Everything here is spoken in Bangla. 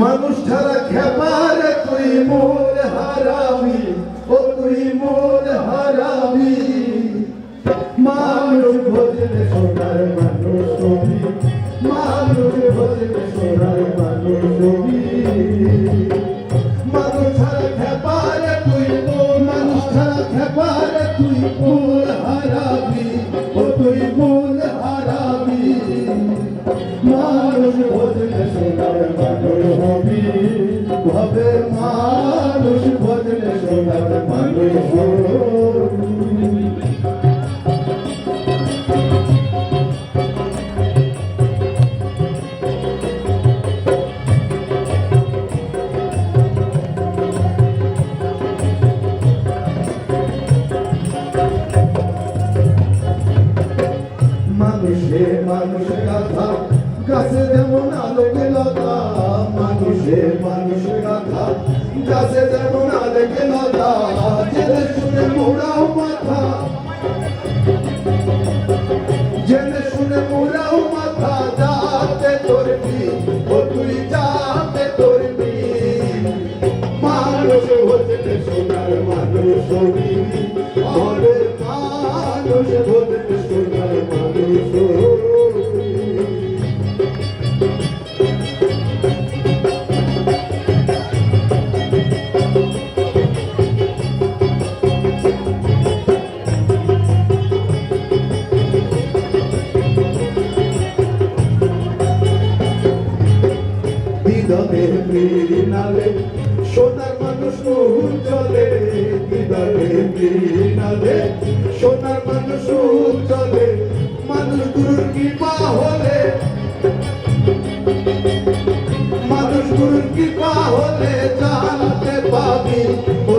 মানুষ ছাড়া খেপারে, তুই মোর হারাবি, ও তুই মোর হারাবি। মানুষ ভজলে সোনার মানুষ ছবি, মানুষ ভজলে সোনার মানুষ ছবি। মানুষ ছাড়া খেপারে, তুই মোর মানুষ ছাড়া খেপারে, তুই মোর হারাবি, ও তুই মোর হারাবি। মানুষ ভজলে সোনার মানুষ ভজলে সোনার মানুষ গাথা গাছে যেমন আলোকে লতা মানুষে মানুষ জেনে শুনে মোড়াও মাথা। জেনে শুনে মোড়াও মাথা, যাতে তোরবি ও তুই যাতে তোরবি মানুষ হতে সোনার বিধবের মৃণালে সোনার মানুষ বহু চলে বিধবের মৃণালে সোনার মানুষ চলে মানুষ গুরুর কৃপা হলে, মানুষ গুরুর কৃপা হলে জানতে পাবি ও